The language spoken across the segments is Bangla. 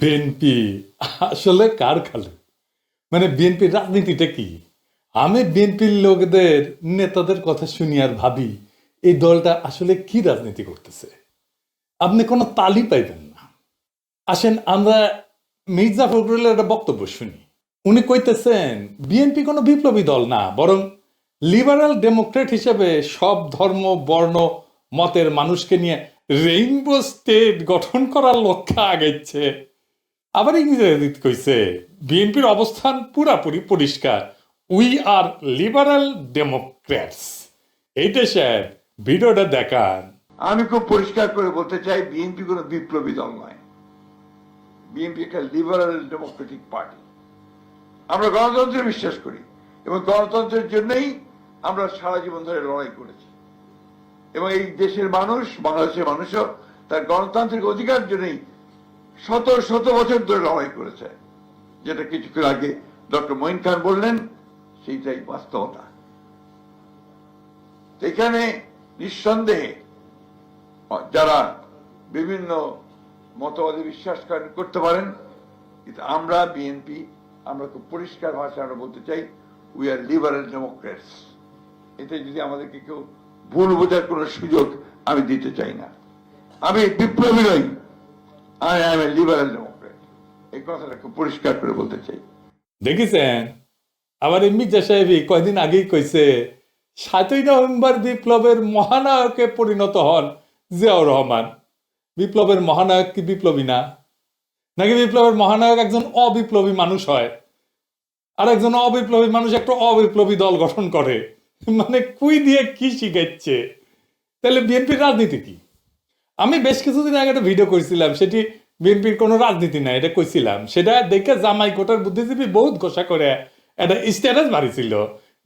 বিএনপি আসলে কার খালে? মানে বিএনপির রাজনীতিটা কি? আমি বিএনপির লোকদের, নেতাদের কথা শুনি আর ভাবি, এই দলটা আসলে কি রাজনীতি করতেছে? আপনি কোনো তালি পাইবেন না। আসেন, আমরা মির্জা ফখরুলের একটা বক্তব্য শুনি। উনি কইতেছেন বিএনপি কোনো বিপ্লবী দল না, বরং লিবারাল ডেমোক্রেট হিসেবে সব ধর্ম, বর্ণ, মতের মানুষকে নিয়ে রেইনবো স্টেট গঠন করার লক্ষ্যে আগাইছে। আবার ইংরেজিতে কইছে, বিএনপির অবস্থান পুরাপুরি পরিষ্কার। উই আর লিবারাল ডেমোক্র্যাটস এইটা স্যার ভিডিওটা দেখান। আমি খুব পরিষ্কার করে বলতে চাই, বিএনপি কোনো বিপ্লবী দল নয়। বিএনপি একটা লিবারাল ডেমোক্রেটিক পার্টি আমরা গণতন্ত্রে বিশ্বাস করি এবং গণতন্ত্রের জন্যই আমরা সারা জীবন ধরে লড়াই করেছি। এবং এই দেশের মানুষ, বাংলাদেশের মানুষও তার গণতান্ত্রিক অধিকার জন্যই শত শত বছর ধরে লড়াই করেছে। যেটা কিছুক্ষণ আগে ডক্টর মঈন খান বললেন, সেইটাই বাস্তবতা। এখানে নিঃসন্দেহে যারা বিভিন্ন মতবাদে বিশ্বাস করতে পারেন আমরা বিএনপি আমরা খুব পরিষ্কার ভাষায় আমরা বলতে চাই উই আর লিবারেল ডেমোক্রেটস এতে যদি আমাদেরকে কেউ ভুল বোঝার কোনো সুযোগ আমি দিতে চাই না। আমি বিপ্লবী নই। আই এম এ ডেমোক্রেট এই পরিষ্কার করে বলতে চাই। দেখেছেন? আবার মির্জা সাহেবই কয়দিন আগেই কইছে, সাতই নভেম্বর বিপ্লবের মহানায়কে পরিণত হন জিয়াউর রহমান। বিপ্লবের মহানায়ক কি বিপ্লবী না? নাকি বিপ্লবের মহানায়ক একজন অবিপ্লবী মানুষ হয়? আর একজন অবিপ্লবী মানুষ একটা অবিপ্লবী দল গঠন করে। মানে কুই দিয়ে কি শিখাচ্ছে? তাহলে বিএনপির রাজনীতি কি? আমি বেশ কিছুদিন আগে একটা ভিডিও করেছিলাম সেটি বিএনপির কোনো রাজনীতি নাই, এটা কইছিলাম। সেটা দেখে জামাই কোটার বুদ্ধিজীবী বহুত ঘোষা করে একটা স্ট্যাটাস বাড়িছিল।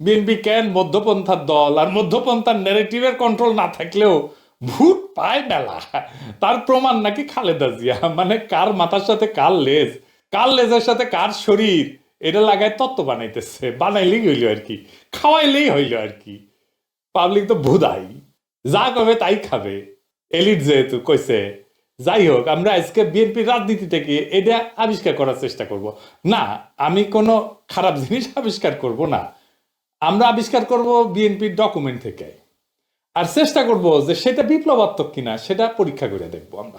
বিএনপি কেন মধ্যপন্থার দল আর মধ্যপন্থার নেগেটিভের কন্ট্রোল না থাকলেও ভূত পায় বেলা তার প্রমাণ নাকি খালেদা জিয়া। মানে কার মাথার সাথে কার লেজ? কার লেজের সাথে কার শরীর? এটা লাগায় তত্ত্ব বানাইতেছে। বানাইলেই হইল আর কি। খাওয়াইলেই হইল আর কি। পাবলিক তো ভুদাই যা কবে তাই খাবে। এলিট যেহেতু কইছে, যাই হোক, আমরা আজকে বিএনপির রাজনীতিটাকে এটা আবিষ্কার করার চেষ্টা করব। না, আমি কোনো খারাপ জিনিস আবিষ্কার করব না। আমরা আবিষ্কার করব বিএনপির ডকুমেন্ট থেকে। আর চেষ্টা করব যে সেটা বিপ্লবাত্মক কিনা, সেটা পরীক্ষা করে দেখব আমরা।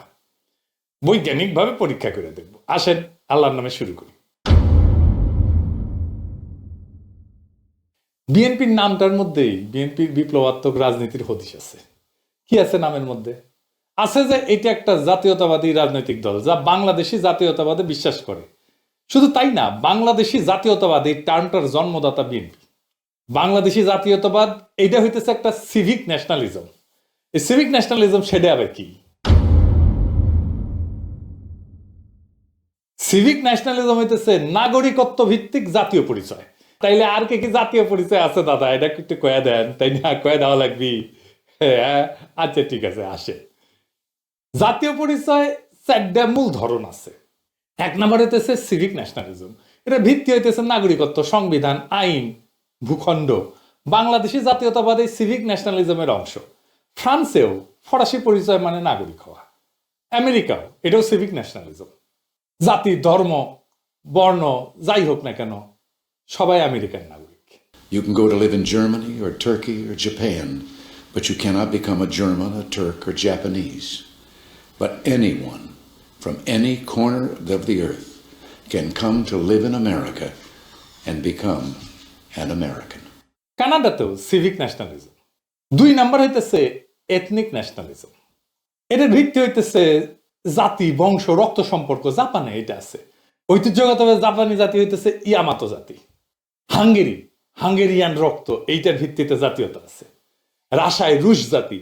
বৈজ্ঞানিকভাবে পরীক্ষা করে দেখব। আসেন, আল্লাহর নামে শুরু করি। বিএনপির নামটার মধ্যেই বিএনপির বিপ্লবাত্মক রাজনীতির হদিশ আছে। কি আছে নামের মধ্যে? আছে যে এটা একটা জাতীয়তাবাদী রাজনৈতিক দল, যা বাংলাদেশি জাতীয়তাবাদে বিশ্বাস করে। শুধু তাই না, বাংলাদেশি জাতীয়তাবাদ এই টার্মটার জন্মদাতা বিএনপি। বাংলাদেশি জাতীয়তাবাদ, এইটা হইতেছে একটা সিভিক ন্যাশনালিজম এই সিভিক ন্যাশনালিজম সেটা আবার কি? সিভিক ন্যাশনালিজম হইতেছে নাগরিকত্ব ভিত্তিক জাতীয় পরিচয়। তাইলে আর কে কি জাতীয় পরিচয় আছে দাদা? এটা একটু কয়ে দেন, তাই না? কয়ে দেওয়া লাগবি। হ্যাঁ আচ্ছা ঠিক আছে আসে। জাতীয় পরিচয় চারটা মূল ধরন আছে। এক নম্বর হইতেছে সিভিক ন্যাশনালিজম এটা ভিত্তি হইতেছে নাগরিকত্ব সংবিধান আইন ভূখণ্ড। বাংলাদেশি জাতীয়তাবাদ এই সিভিক ন্যাশনালিজমের অংশ। ফ্রান্সেও ফরাসি পরিচয় মানে নাগরিক হওয়া। আমেরিকাও এটাও সিভিক ন্যাশনালিজম জাতি ধর্ম বর্ণ যাই হোক না কেন সবাই আমেরিকান নাগরিক। You can go to live in Germany or Turkey or Japan, but you cannot become a German, a Turk, or Japanese. But anyone from any corner of the earth can come to live in America and become an American. কানাডাতেও সিভিক ন্যাশনালিজম দুই নাম্বার হইতেছে এথনিক ন্যাশনালিজম এটার ভিত্তি হইতেছে জাতি বংশ রক্ত সম্পর্ক জাপানে এটা আছে। ঐতিহ্যগতভাবে জাপানি জাতি হইতেছে ইয়ামাতো জাতি। হাঙ্গেরি হাঙ্গেরিয়ান রক্ত এইটার ভিত্তিতে জাতীয়তা আছে। রাশায় রুশ জাতি।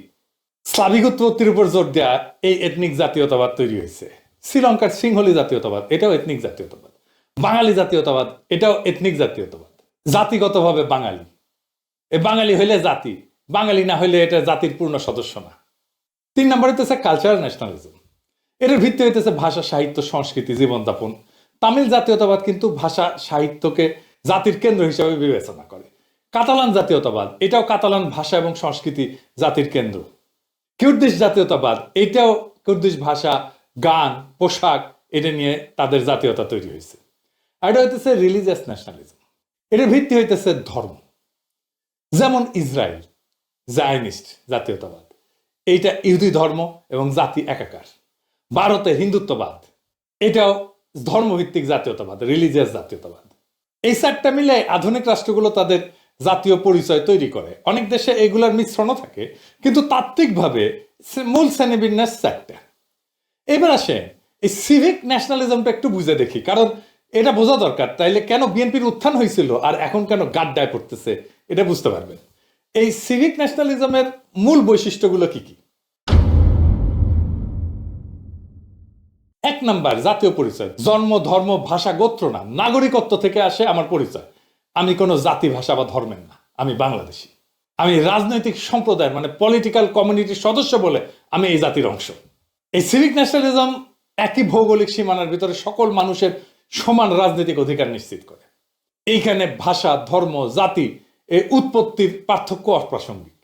স্লাভিক উৎপত্তির উপর জোর দেওয়া এই এথনিক জাতীয়তাবাদ তৈরি হয়েছে। শ্রীলঙ্কার সিংহলি জাতীয়তাবাদ, এটাও এথনিক জাতীয়তাবাদ। বাঙালি জাতীয়তাবাদ, এটাও এথনিক জাতীয়তাবাদ। জাতিগতভাবে বাঙালি। এ বাঙালি হইলে জাতি, বাঙালি না হইলে এটা জাতির পূর্ণ সদস্য না। তিন নম্বর হইতেছে কালচারাল ন্যাশনালিজম এটার ভিত্তি হইতেছে ভাষা, সাহিত্য, সংস্কৃতি, জীবনযাপন। তামিল জাতীয়তাবাদ কিন্তু ভাষা, সাহিত্যকে জাতির কেন্দ্র হিসেবে বিবেচনা করে। কাতালান জাতীয়তাবাদ, এটাও কাতালান ভাষা এবং সংস্কৃতি জাতির কেন্দ্র। কিউর্দিশ জাতীয়তাবাদ, এটাও কুর্দিশ ভাষা, গান, পোশাক, এটা নিয়ে তাদের জাতীয়তা তৈরি হয়েছে। এটা হইতেছে রিলিজিয়াস ন্যাশনালিজম এটার ভিত্তি হইতেছে ধর্ম। যেমন ইসরায়েল জায়নিস্ট জাতীয়তাবাদ, এইটা ইহুদি ধর্ম এবং জাতি একাকার। ভারতে হিন্দুত্ববাদ, এটাও ধর্মভিত্তিক জাতীয়তাবাদ রিলিজিয়াস জাতীয়তাবাদ। এই চারটা মিলে আধুনিক রাষ্ট্রগুলো তাদের জাতীয় পরিচয় তৈরি করে। অনেক দেশে এগুলোর মিশ্রণও থাকে, কিন্তু তাত্ত্বিকভাবে মূল শ্রেণীবিন্যাস চারটা। এবার আসে এই সিভিক ন্যাশনালিজমটা একটু বুঝে দেখি, কারণ এটা বোঝা দরকার, তাইলে কেন বিএনপির উত্থান হয়েছিল আর এখন কেন গাড্ডায় পড়তেছে, এটা বুঝতে পারবেন। এই সিভিক ন্যাশনালিজমের মূল বৈশিষ্ট্যগুলো কি কি? এক নাম্বার, জাতীয় পরিচয়, জন্ম, ধর্ম, ভাষা, গোত্র না, নাগরিকত্ব থেকে আসে আমার পরিচয়। আমি কোনো জাতি, ভাষা বা ধর্মের না। আমি বাংলাদেশি। আমি রাজনৈতিক সম্প্রদায় মানে পলিটিক্যাল কমিউনিটির সদস্য বলে আমি এই জাতির অংশ। এই সিভিক ন্যাশনালিজম একই ভৌগোলিক সীমানার ভিতরে সকল মানুষের সমান রাজনৈতিক অধিকার নিশ্চিত করে। এইখানে ভাষা, ধর্ম, জাতি এই উৎপত্তির পার্থক্য অপ্রাসঙ্গিক।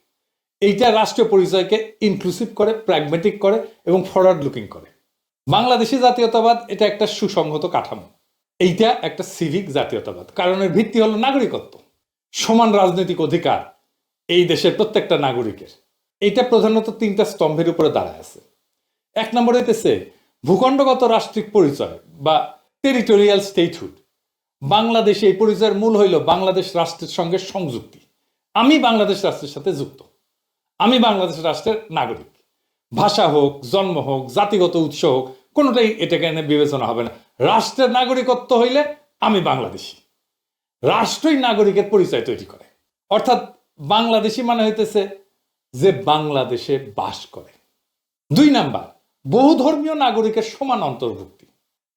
এইটা রাষ্ট্রীয় পরিচয়কে ইনক্লুসিভ করে প্র্যাগমেটিক করে এবং ফরওয়ার্ড লুকিং করে। বাংলাদেশি জাতীয়তাবাদ এটা একটা সুসংহত কাঠামো। এইটা একটা সিভিক জাতীয়তাবাদ। কারণের ভিত্তি হলো নাগরিকত্ব। সমান রাজনৈতিক অধিকার এই দেশের প্রত্যেকটা নাগরিকের। এইটা প্রধানত তিনটা স্তম্ভের উপরে দাঁড়ায় আছে। এক নম্বর হইতেছে ভূখণ্ডগত রাষ্ট্রিক পরিচয় বা টেরিটোরিয়াল স্টেটহুড বাংলাদেশে এই পরিচয়ের মূল হইল বাংলাদেশ রাষ্ট্রের সঙ্গে সংযুক্তি। আমি বাংলাদেশ রাষ্ট্রের সাথে যুক্ত। আমি বাংলাদেশ রাষ্ট্রের নাগরিক। ভাষা হোক, জন্ম হোক, জাতিগত উৎস হোক কোনোটাই এটাকে এনে বিবেচনা হবে না। রাষ্ট্রের নাগরিকত্ব হইলে আমি বাংলাদেশি। রাষ্ট্রই নাগরিকের পরিচয় তৈরি করে। অর্থাৎ বাংলাদেশি মানে হইতেছে যে বাংলাদেশে বাস করে। দুই নাম্বার, বহু ধর্মীয় নাগরিকের সমান অন্তর্ভুক্তি।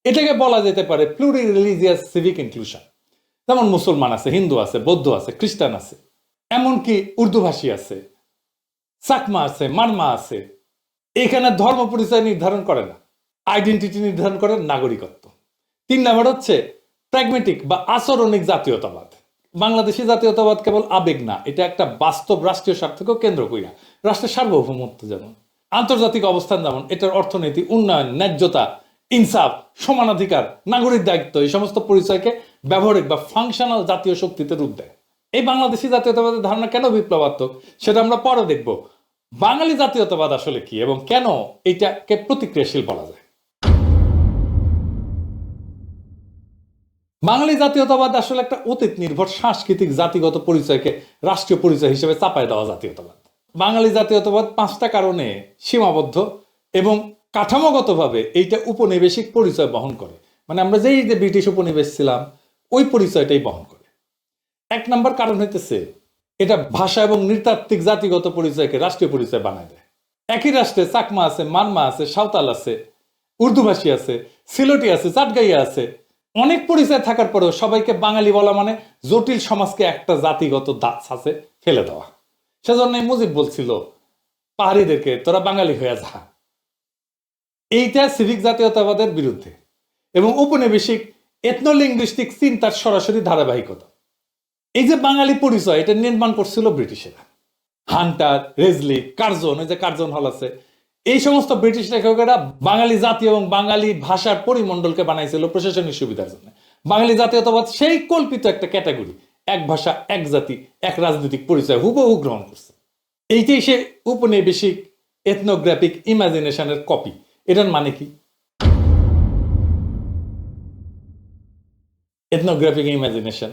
এটাকে বলা যেতে পারে প্লুরি রিলিজিয়াস সিভিক ইনক্লুশন। যেমন মুসলমান আছে, হিন্দু আছে, বৌদ্ধ আছে, খ্রিস্টান আছে। এমনকি উর্দুভাষী আছে, চাকমা আছে, মারমা আছে। এখানে ধর্ম পরিচয় নির্ধারণ করে না। আইডেন্টিটি নির্ধারণ করে নাগরিকত্ব। তিন নাম্বার হচ্ছে প্র্যাগমেটিক বা আচরণিক জাতীয়তাবাদ। বাংলাদেশি জাতীয়তাবাদ কেবল আবেগ না, এটা একটা বাস্তব রাষ্ট্রীয় স্বার্থকেও কেন্দ্র কইরা। রাষ্ট্রের সার্বভৌমত্ব যেমন, আন্তর্জাতিক অবস্থান যেমন, এটার অর্থনীতি, উন্নয়ন, ন্যায্যতা, ইনসাফ, সমানাধিকার, নাগরিক দায়িত্ব, এই সমস্ত পরিচয়কে ব্যবহারিক বা ফাংশনাল জাতীয় শক্তিতে রূপ দেয়। এই বাংলাদেশি জাতীয়তাবাদের ধারণা কেন বিপ্লবাত্মক, সেটা আমরা পরে দেখব। বাঙালি জাতীয়তাবাদ আসলে কি এবং কেন এটাকে প্রতিক্রিয়াশীল বলা যায়? বাঙালি জাতীয়তাবাদ আসলে একটা অতীত নির্ভর সাংস্কৃতিক জাতিগত পরিচয়কে রাষ্ট্রীয় পরিচয় হিসেবে চাপায় দেওয়া জাতীয়তাবাদ। বাঙালি জাতীয়তাবাদ পাঁচটা কারণে সীমাবদ্ধ এবং কাঠামোগতভাবে এইটা উপনিবেশিক পরিচয় বহন করে। মানে আমরা যেই যে ব্রিটিশ উপনিবেশ ছিলাম, ওই পরিচয়টাই বহন করে। এক নম্বর কারণ হইতেছে, এটা ভাষা এবং নৃতাত্ত্বিক জাতিগত পরিচয়কে রাষ্ট্রীয় পরিচয় বানায় দেয়। একই রাষ্ট্রে চাকমা আছে, মানমা আছে, সাঁওতাল আছে, উর্দুভাষী আছে, সিলোটি আছে, চাটগাইয়া আছে অনেক পরিচয় থাকার পরেও সবাইকে বাঙালি বলা মানে জটিল সমাজকে একটা জাতিগত দাঁত ছাঁচে ফেলে দেওয়া। সেজন্যই মুজিব বলছিল, পাহাড়িদেরকে, তোরা বাঙালি হয়ে যা। এইটা সিভিক জাতীয়তাবাদের বিরুদ্ধে। এবং উপনিবেশিক এথনোলিঙ্গুইস্টিক চিন্তার সরাসরি ধারাবাহিকতা। এই যে বাঙালি পরিচয়, এটা নির্মাণ করছিল ব্রিটিশেরা। হান্টার, রেজলি, কার্জন, ওই যে কার্জন হল আছে এই সমস্ত ব্রিটিশ লেখকেরা বাঙালি জাতি এবং বাঙালি ভাষার পরিমণ্ডলকে বানাইছিল প্রশাসনিক সুবিধার জন্য। বাঙালি জাতীয়তাবাদ সেই কল্পিত একটা ক্যাটাগরি, এক ভাষা, এক জাতি, এক রাজনৈতিক পরিচয় হুবহু গ্রহণ করছে। এইটাই সে উপনিবেশিক এথনোগ্রাফিক ইমাজিনেশনের কপি এটার মানে কি? এথনোগ্রাফিক ইমাজিনেশন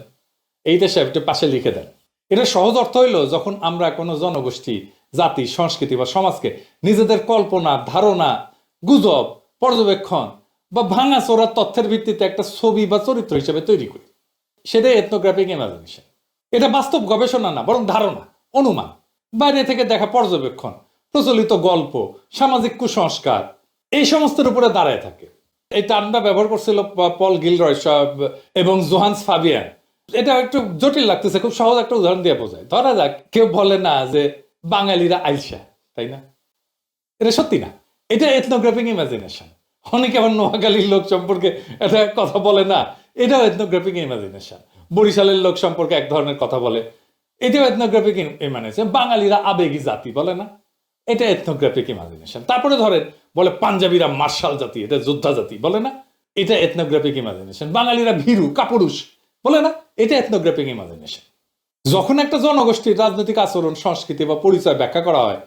এইটা সে একটু পাশে লিখে দেন। এটা সহজ অর্থ হইল, যখন আমরা কোনো জনগোষ্ঠী জাতি, সংস্কৃতি বা সমাজকে নিজেদের কল্পনা, ধারণা, গুজব, পর্যবেক্ষণ বা ভাঙা চোরা তথ্যের ভিত্তিতে একটা ছবি বা চরিত্র হিসেবে তৈরি করি। সেটাই এথনোগ্রাফিক ইমাজিনেশন এটা বাস্তব গবেষণা না, বরং ধারণা, অনুমান। বাইরে থেকে দেখা পর্যবেক্ষণ, প্রচলিত গল্প, সামাজিক কুসংস্কার, এই সমস্তের উপরে দাঁড়ায় থাকে। এই টার্মটা ব্যবহার করছিল পল গিলরয় সব এবং জোহান্স ফাবিয়ান। এটা একটু জটিল লাগতেছে, খুব সহজ একটা উদাহরণ দিয়ে বোঝায়। ধরা যাক, কেউ বলে না যে বাঙালিরা আইসা, তাই না? এটা সত্যি না। এটা এথনোগ্রাফিক ইমাজিনেশন অনেকে আবার নোয়াখালীর লোক সম্পর্কে এটা কথা বলে না। এটাও এথনোগ্রাফিক ইমাজিনেশন বরিশালের লোক সম্পর্কে এক ধরনের কথা বলে। এটাও এথনোগ্রাফিক ইমাজিনেশন বাঙালিরা আবেগী জাতি বলে না। এটা এথনোগ্রাফিক ইমাজিনেশন তারপরে ধরেন, বলে পাঞ্জাবিরা মার্শাল জাতি, এটা যোদ্ধা জাতি বলে না। এটা এথনোগ্রাফিক ইমাজিনেশন বাঙালিরা ভীরু, কাপুরুষ বলে না। এটা এথনোগ্রাফিক ইমাজিনেশন যখন একটা জনগোষ্ঠীর রাজনৈতিক আচরণ, সংস্কৃতি বা পরিচয় ব্যাখ্যা করা হয়,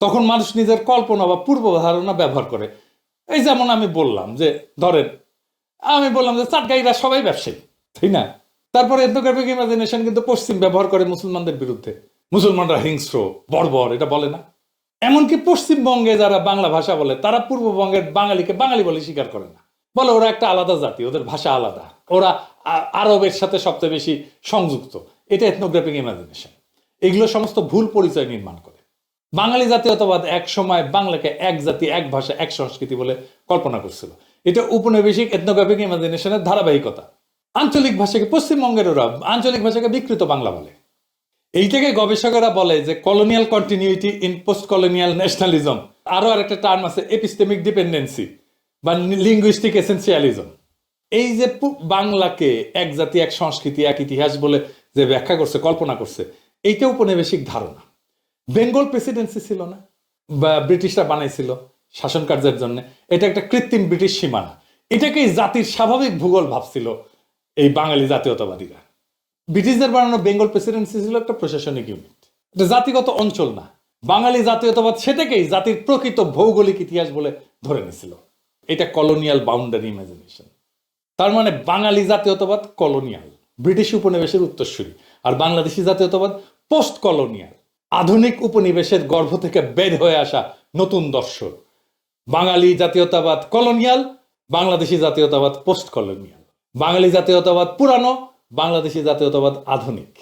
তখন মানুষ নিজের কল্পনা বা পূর্ব ধারণা ব্যবহার করে। এই যেমন আমি বললাম যে, ধরেন, আমি বললাম যে, চাটগাইরা সবাই ব্যবসায়ী, তাই না? তারপরে এথনোগ্রাফিক ইমাজিনেশন কিন্তু পশ্চিম ব্যবহার করে মুসলমানদের বিরুদ্ধে। মুসলমানরা হিংস্র, বর্বর, এটা বলে না। এমনকি পশ্চিমবঙ্গে যারা বাংলা ভাষা বলে, তারা পূর্ববঙ্গের বাঙালিকে বাঙালি বলে স্বীকার করে না। বলে ওরা একটা আলাদা জাতি, ওদের ভাষা আলাদা। ওরা আরবের সাথে সবচেয়ে বেশি সংযুক্ত। এটা এথনোগ্রাফিক ইমাজিনেশন এগুলো সমস্ত ভুল পরিচয় নির্মাণ করে। বাঙালি জাতীয়তাবাদ এক সময় বাংলাকে এক জাতি, এক ভাষা, এক সংস্কৃতি বলে কল্পনা করছিল। এটা উপনিবেশিক এথনোগ্রাফিক ইমাজিনেশনের ধারাবাহিকতা। আঞ্চলিক ভাষাকে পশ্চিমবঙ্গের ওরা, আঞ্চলিক ভাষাকে বিকৃত বাংলা বলে। এইটাকে গবেষকেরা বলে যে colonial continuity in post colonial nationalism আরও আরেকটা টার্ম আছে এপিস্টেমিক ডিপেন্ডেন্সি বা লিঙ্গুইস্টিক এসেন্সিয়ালিজম এই যে বাংলাকে এক জাতি, এক সংস্কৃতি, এক ইতিহাস বলে যে ব্যাখ্যা করছে, কল্পনা করছে, এইটা উপনিবেশিক ধারণা। বেঙ্গল প্রেসিডেন্সি ছিল না, বা ব্রিটিশরা বানাইছিল শাসন কার্যের জন্য। এটা একটা কৃত্রিম ব্রিটিশ সীমানা। এটাকেই জাতির স্বাভাবিক ভূগোল ভাবছিল এই বাঙালি জাতীয়তাবাদীরা। ব্রিটিশদের বানানো বেঙ্গল প্রেসিডেন্সি ছিল একটা প্রশাসনিক ইউনিট এটা জাতিগত অঞ্চল না। বাঙালি জাতীয়তাবাদ সেটাকেই জাতির প্রকৃত ভৌগোলিক ইতিহাস বলে ধরে নিছিল এটা কলোনিয়াল বাউন্ডারি ইমাজিনেশন তার মানে বাঙালি জাতীয়তাবাদ কলোনিয়াল ব্রিটিশ উপনিবেশের উত্তরসূরি আর বাংলাদেশি জাতীয়তাবাদ পোস্ট কলোনিয়াল আধুনিক উপনিবেশের গর্ভ থেকে বের হয়ে আসা নতুন দর্শন। বাঙালি জাতীয়তাবাদ কলোনিয়াল, বাংলাদেশি জাতীয়তাবাদ পোস্ট কলোনিয়াল বাঙালি জাতীয়তাবাদ পুরানো, বাংলাদেশি জাতীয়তাবাদ আধুনিক।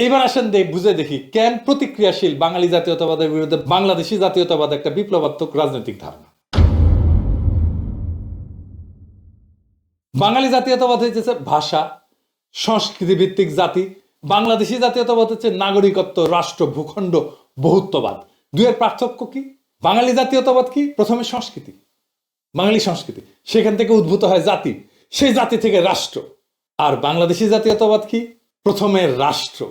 এবার আসেন দেখ বুঝে দেখি কেন প্রতিক্রিয়াশীল বাঙালি জাতীয়তাবাদের বিরুদ্ধে বাংলাদেশি জাতীয়তাবাদ একটা বিপ্লবাত্মক রাজনৈতিক ধারণা। বাঙালি জাতীয়তাবাদ হচ্ছে ভাষা সংস্কৃতি ভিত্তিক জাতি। বাংলাদেশি জাতীয়তাবাদ হচ্ছে নাগরিকত্ব, রাষ্ট্র, ভূখণ্ড, বহুত্ববাদ। দুয়ের পার্থক্য কি? বাঙালি জাতীয়তাবাদ কি? প্রথমে সংস্কৃতি। বাঙালি সংস্কৃতি। সেখান থেকে উদ্ভূত হয় জাতি। সেই জাতি থেকে রাষ্ট্র। আর বাংলাদেশি জাতীয়তাবাদ কি? প্রথমে রাষ্ট্র।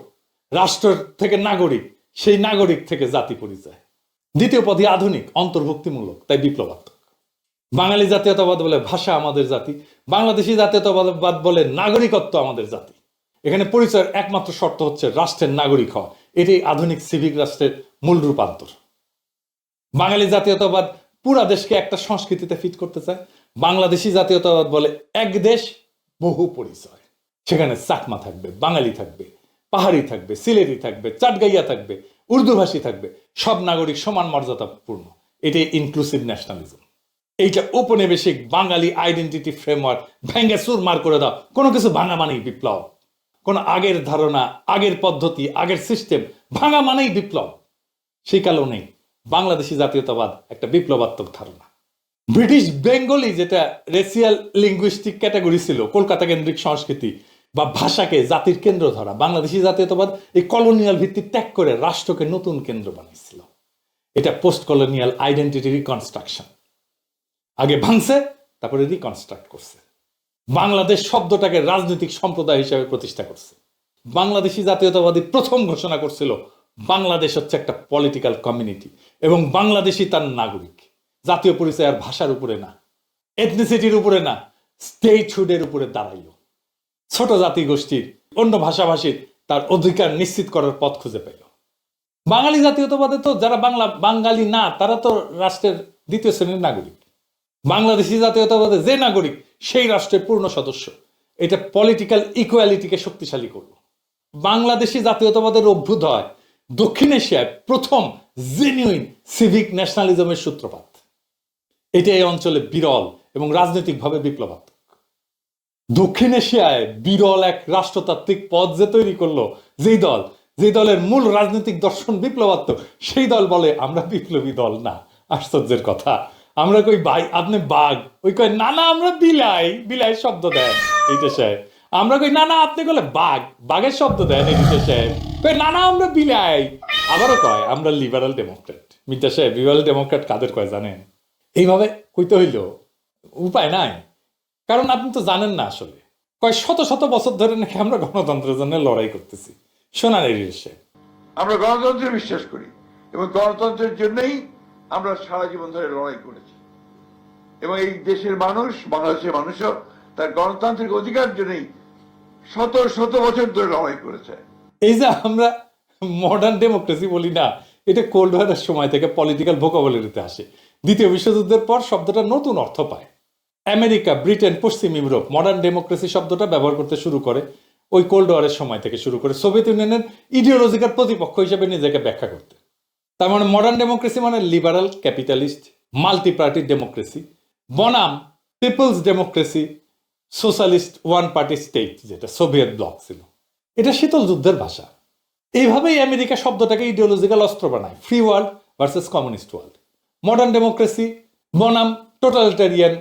রাষ্ট্র থেকে নাগরিক। সেই নাগরিক থেকে জাতি পরিচয়। দ্বিতীয় পদে আধুনিক, অন্তর্ভুক্তিমূলক, তাই বিপ্লবাত্মক। বাঙালি জাতীয়তাবাদ বলে ভাষা আমাদের জাতি, বাংলাদেশি জাতীয়তাবাদ বলে নাগরিকত্ব আমাদের জাতি। এখানে পরিচয়ের একমাত্র শর্ত হচ্ছে রাষ্ট্রের নাগরিক হওয়া। এটি আধুনিক সিভিক রাষ্ট্রের মূল রূপান্তর। বাঙালি জাতীয়তাবাদ পুরা দেশকে একটা সংস্কৃতিতে ফিট করতে চায়। বাংলাদেশি জাতীয়তাবাদ বলে এক দেশ, বহু পরিচয়। সেখানে চাকমা থাকবে, বাঙালি থাকবে, পাহাড়ি থাকবে, সিলেটি থাকবে, চাটগাইয়া থাকবে, উর্দুভাষী থাকবে, সব নাগরিক সমান মর্যাদাপূর্ণ। এটাই ইনক্লুসিভ ন্যাশনালিজম এইটা ঔপনিবেশিক বাঙালি আইডেন্টিটি ফ্রেমওয়ার্ক ভেঙ্গে চুরমার করে দাও। কোনো কিছু ভাঙা মানেই বিপ্লব। কোন আগের ধারণা, আগের পদ্ধতি, আগের সিস্টেম ভাঙা মানেই বিপ্লব। সেই কালেও নেই। বাংলাদেশি জাতীয়তাবাদ একটা বিপ্লবাত্মক ধারণা। ব্রিটিশ বেঙ্গলি যেটা রেসিয়াল লিঙ্গুইস্টিক ক্যাটাগরি ছিল, কলকাতা কেন্দ্রিক সংস্কৃতি বা ভাষাকে জাতির কেন্দ্র ধরা বাংলাদেশি জাতীয়তাবাদ এই কলোনিয়াল ভিত্তি ত্যাগ করে রাষ্ট্রকে নতুন কেন্দ্র বানিয়েছিল। এটা পোস্ট কলোনিয়াল আইডেন্টিটি রিকনস্ট্রাকশন আগে ভাঙছে, তারপরে রিকনস্ট্রাক্ট করছে। বাংলাদেশ শব্দটাকে রাজনৈতিক সম্প্রদায় হিসেবে প্রতিষ্ঠা করছে। বাংলাদেশি জাতীয়তাবাদী প্রথম ঘোষণা করছিল, বাংলাদেশ হচ্ছে একটা পলিটিক্যাল কমিউনিটি এবং বাংলাদেশি তার নাগরিক। জাতীয় পরিচয় আর ভাষার উপরে না এথনিসিটির উপরে না স্টেটহুডের উপরে দাঁড়াইল। ছোট জাতি গোষ্ঠীর, অন্য ভাষাভাষীর তার অধিকার নিশ্চিত করার পথ খুঁজে পেল। বাঙালি জাতীয়তাবাদে তো যারা বাংলা, বাঙালি না, তারা তো রাষ্ট্রের দ্বিতীয় শ্রেণির নাগরিক। বাংলাদেশি জাতীয়তাবাদে যে নাগরিক, সেই রাষ্ট্রের পূর্ণ সদস্য। এটা পলিটিক্যাল ইকুয়ালিটিকে শক্তিশালী করল। বাংলাদেশি জাতীয়তাবাদের অভ্যুদয় দক্ষিণ এশিয়ায় প্রথম জেনুইন সিভিক ন্যাশনালিজমের সূত্রপাত। এটা এই অঞ্চলে বিরল এবং রাজনৈতিকভাবে বিপ্লবাত্মক। দক্ষিণ এশিয়ায় বিরল এক রাষ্ট্রতাত্ত্বিক পদ যে তৈরি করল, যেই দল যে দলের মূল রাজনৈতিক দর্শন বিপ্লবাত্মক, সেই দল বলে আমরা বিপ্লবী দল না। আশ্চর্যের কথা। আমরা কই ভাই, আপনি বাঘ। ওই কয়, না না, আমরা বিলাই। বিলাই শব্দ দেন এইটা সাহেব আমরা কই, না না, আপনি বলে বাঘ। বাঘের শব্দ দেন এইটা সাহেব কই না না, আমরা বিলাই। আবারও কয়, আমরা লিবারাল ডেমোক্রেট মির্জা সাহেব লিবারাল ডেমোক্রেট কাদের কয় জানেন? এইভাবে কইতে হইল। উপায় নাই। কারণ আপনি তো জানেন না আসলে। কয়, শত শত বছর ধরে নাকি আমরা গণতন্ত্রের জন্য লড়াই করতেছি। সোনার এসে আমরা গণতন্ত্রে বিশ্বাস করি এবং গণতন্ত্রের জন্যই আমরা সারা জীবন ধরে লড়াই করেছি। এবং এই দেশের মানুষ, বাংলাদেশের মানুষও তার গণতান্ত্রিক অধিকার জন্যই শত শত বছর ধরে লড়াই করেছে। এই যে আমরা মডার্ন ডেমোক্রেসি বলি না, এটা কোল্ড ওয়ারের সময় থেকে পলিটিক্যাল ভোকাবুলারিতে আসে। দ্বিতীয় বিশ্বযুদ্ধের পর শব্দটা নতুন অর্থ পায়। আমেরিকা, ব্রিটেন, পশ্চিম ইউরোপ মডার্ন ডেমোক্রেসি শব্দটা ব্যবহার করতে শুরু করে ওই কোল্ড ওয়ারের সময় থেকে শুরু করে সোভিয়েত ইউনিয়নের ইডিওলজিক্যাল প্রতিপক্ষ হিসেবে নিজেকে ব্যাখ্যা করতে। তার মানে মডার্ন ডেমোক্রেসি মানে liberal capitalist multi party democracy বনাম people's democracy socialist one party state যেটা সোভিয়েত ব্লক ছিল। এটা শীতল যুদ্ধের ভাষা। এইভাবেই আমেরিকা শব্দটাকে ইডিওলজিক্যাল অস্ত্র বানায় free world versus communist world modern democracy বনাম টোটালিটারিয়ান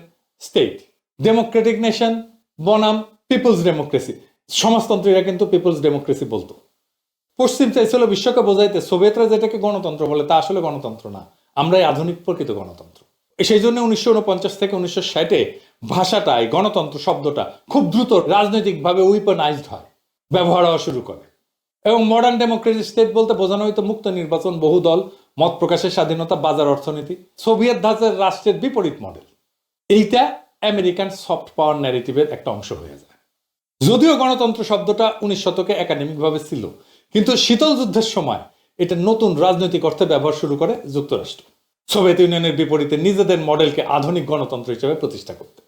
স্টেট ডেমোক্রেটিক নেশন বনাম পিপলস ডেমোক্রেসি সমাজতন্ত্রীরা কিন্তু পিপলস ডেমোক্রেসি বলতো। পশ্চিম চাইছিল বিশ্বকে বোঝাইতে সোভিয়েতরা যেটাকে গণতন্ত্র বলে, তা আসলে গণতন্ত্র না। আমরাই আধুনিক প্রকৃত গণতন্ত্র। সেই জন্য উনিশশো উনপঞ্চাশ থেকে উনিশশো ষাটে ভাষাটায় গণতন্ত্র শব্দটা খুব দ্রুত রাজনৈতিকভাবে উইপনাইজড হয়, ব্যবহার হওয়া শুরু করে। এবং মডার্ন ডেমোক্রেটিক স্টেট বলতে বোঝানো হয়তো মুক্ত নির্বাচন বহু দল মত প্রকাশের স্বাধীনতা, বাজার অর্থনীতি, সোভিয়েত ধাঁচের রাষ্ট্রের বিপরীত মডেল এইটা আমেরিকান সফট পাওয়ার ন্যারেটিভের একটা অংশ হয়ে যায়। যদিও গণতন্ত্র শব্দটা উনিশ শতকে একাডেমিকভাবে ছিল কিন্তু শীতল যুদ্ধের সময় এটা নতুন রাজনৈতিক অর্থে ব্যবহার শুরু করে যুক্তরাষ্ট্র। সোভিয়েত ইউনিয়নের বিপরীতে নিজেদের মডেলকে আধুনিক গণতন্ত্র হিসেবে প্রতিষ্ঠা করতে।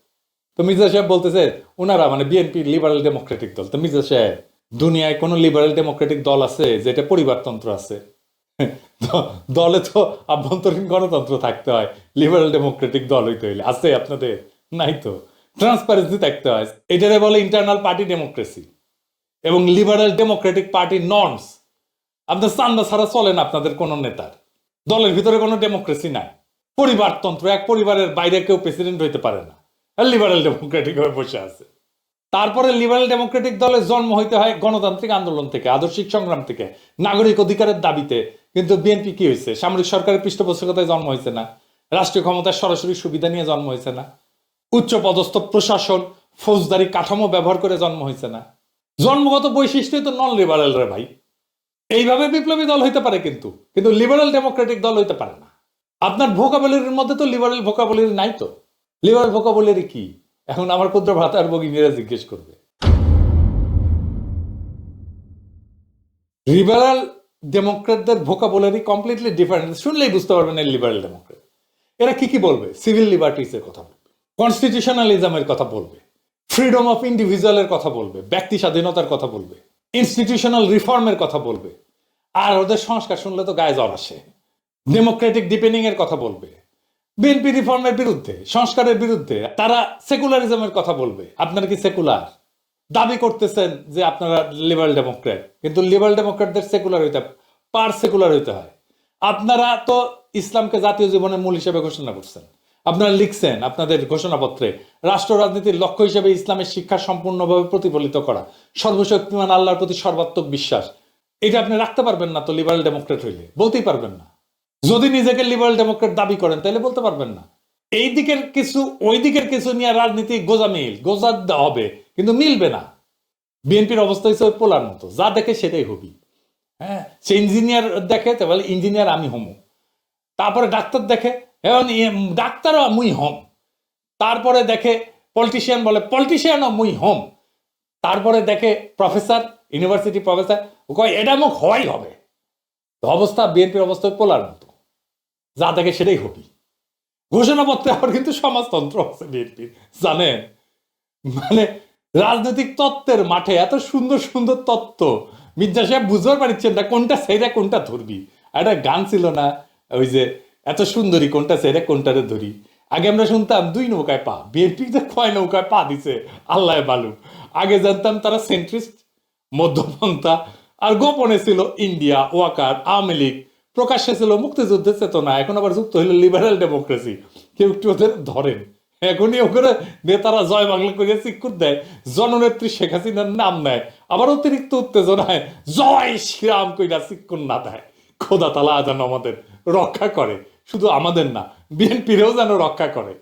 তো মির্জা সাহেব বলতেছে, ওনারা মানে বিএনপি লিবারেল ডেমোক্রেটিক দল। তো মির্জা সাহেব, দুনিয়ায় কোনো লিবারেল ডেমোক্রেটিক দল আছে যেটা পরিবারতন্ত্র আছে? দলে তো আভ্যন্তরীণ গণতন্ত্র থাকতে হয়, লিবারেল ডেমোক্রেটিক দল হইতে হইলে। আছে আপনাদের? নাই তো। ট্রান্সপারেন্সি থাকতে হয়। এটারে বলে ইন্টারনাল পার্টি ডেমোক্রেসি। এবং লিবারেল ডেমোক্রেটিক পার্টি নর্মস আপনার চান্দা ছাড়া চলেন আপনাদের কোনো নেতার দলের ভিতরে কোনো ডেমোক্রেসি নাই পরিবারতন্ত্র এক পরিবারের বাইরে কেউ প্রেসিডেন্ট হইতে পারে না লিবারেল ডেমোক্রেটিক হয়ে বসে আছে তারপরে লিবারেল ডেমোক্রেটিক দলের জন্ম হইতে হয় গণতান্ত্রিক আন্দোলন থেকে আদর্শিক সংগ্রাম থেকে নাগরিক অধিকারের দাবিতে কিন্তু বিএনপি কি হয়েছে সামরিক সরকারের পৃষ্ঠপোষকতায় জন্ম হয়েছে না রাষ্ট্রীয় ক্ষমতার সরাসরি সুবিধা নিয়ে জন্ম হয়েছে না উচ্চ পদস্থ প্রশাসন ফৌজদারি কাঠামো ব্যবহার করে জন্ম হয়েছে না জন্মগত বৈশিষ্ট্যই তো নন লিবারেল রে ভাই। এইভাবে বিপ্লবী দল হইতে পারে কিন্তু কিন্তু লিবারেল ডেমোক্রেটিক দল হইতে পারে না। আপনার ভোকাবুলারির মধ্যে তো লিবারেল ভোকাবুলারি নাই তো। লিবারেল ভোকাবুলারি কি? এখন আমার ক্ষুদ্র ভ্রাতার ভগিনীরা জিজ্ঞেস করবে। লিবারাল ডেমোক্রেটদের ভোকাবুলারি কমপ্লিটলি ডিফারেন্ট শুনলেই বুঝতে পারবেন এই লিবারেল ডেমোক্রেট এরা কি কি বলবে? সিভিল লিবার্টিসের কথা বলবে। কনস্টিটিউশনালিজমের কথা বলবে। ফ্রিডম অফ ইন্ডিভিজুয়ালের কথা বলবে, ব্যক্তি স্বাধীনতার কথা বলবে ইনস্টিটিউশনাল রিফর্মের কথা বলবে। আর ওদের সংস্কার শুনলে তো গায়ে জ্বর আসে। ডেমোক্রেটিক ডিপেন্ডিং এর কথা বলবে। বিএনপি রিফর্মের বিরুদ্ধে, সংস্কারের বিরুদ্ধে তারা সেকুলারিজমের কথা বলবে। আপনারা কি সেকুলার দাবি করতেছেন যে আপনারা লিবারেল ডেমোক্রেট কিন্তু লিবারেল ডেমোক্রেটদের সেকুলার হইতে পার সেকুলার হইতে হয়। আপনারা তো ইসলামকে জাতীয় জীবনের মূল হিসেবে ঘোষণা করছেন। আপনারা লিখছেন আপনাদের ঘোষণাপত্রে, রাষ্ট্র রাজনীতির লক্ষ্য হিসেবে ইসলামের শিক্ষা সম্পূর্ণভাবে প্রতিফলিত করা, সর্বশক্তিমান আল্লাহর প্রতি সর্বাত্মক বিশ্বাস। এটা আপনি রাখতে পারবেন না তো লিবারেল ডেমোক্রেট হইলে, বলতেই পারবেন না। যদি নিজেকে লিবারেল ডেমোক্রেট দাবি করেন, তাহলে বলতে পারবেন না। এই দিকের কিছু, ওই দিকের কিছু নিয়ে রাজনীতি গোজা মিল গোজা হবে, কিন্তু মিলবে না। বিএনপির অবস্থা হচ্ছে ওই পোলার মতো, যা দেখে সেটাই হবি। হ্যাঁ সে ইঞ্জিনিয়ার দেখে তো বলে ইঞ্জিনিয়ার আমি হমু। তারপরে ডাক্তার দেখে এখন ডাক্তারও মুই হম। তারপরে দেখে পলিটিশিয়ান বলে পলিটিশিয়ানও মুই হম। তারপরে দেখে প্রফেসর ইউনিভার্সিটি প্রফেসর ও কয়, এটা মুখ হওয়াই হবে। অবস্থা বিএনপির অবস্থা পোলার মতো। যা দেখে সেটাই হবি ঘোষণাপত্রে আবার কিন্তু সমাজতন্ত্র আছে বিএনপির জানেন? মানে রাজনৈতিক তত্ত্বের মাঠে এত সুন্দর সুন্দর তত্ত্ব, মির্জা সাহেব বুঝতে পারছেন না কোনটা সেইটা কোনটা ধরবি একটা গান ছিল না, ওই যে এত সুন্দরী কোনটা সেইটা কোনটারে ধরি? আগে আমরা শুনতাম দুই নৌকায় পা, বিএনপি যে কয় নৌকায় পা দিছে, আল্লাহ বালু। আগে জানতাম তারা সেন্ট্রিস্ট মধ্যপন্থা, আর গোপনে ছিল ইন্ডিয়া, ওয়াকার, আওয়ামী লীগ। প্রকাশ্যে ছিল মুক্তিযুদ্ধের চেতনা, এখন আবার যুক্ত হইল লিবারেল ডেমোক্রেসি কেউ একটু ওদের ধরেন। এখনই ওখানে নেতারা জয় বাংলা করে চিকুর দেয়, জননেত্রী শেখ হাসিনার নাম নেয়, আবার অতিরিক্ত উত্তেজনায় জয় শ্রীরাম কইরা চিকুর না দেয়। খোদা তালা যেন আমাদের রক্ষা করে। শুধু আমাদের না বিএনপিরেও যেন রক্ষা করে।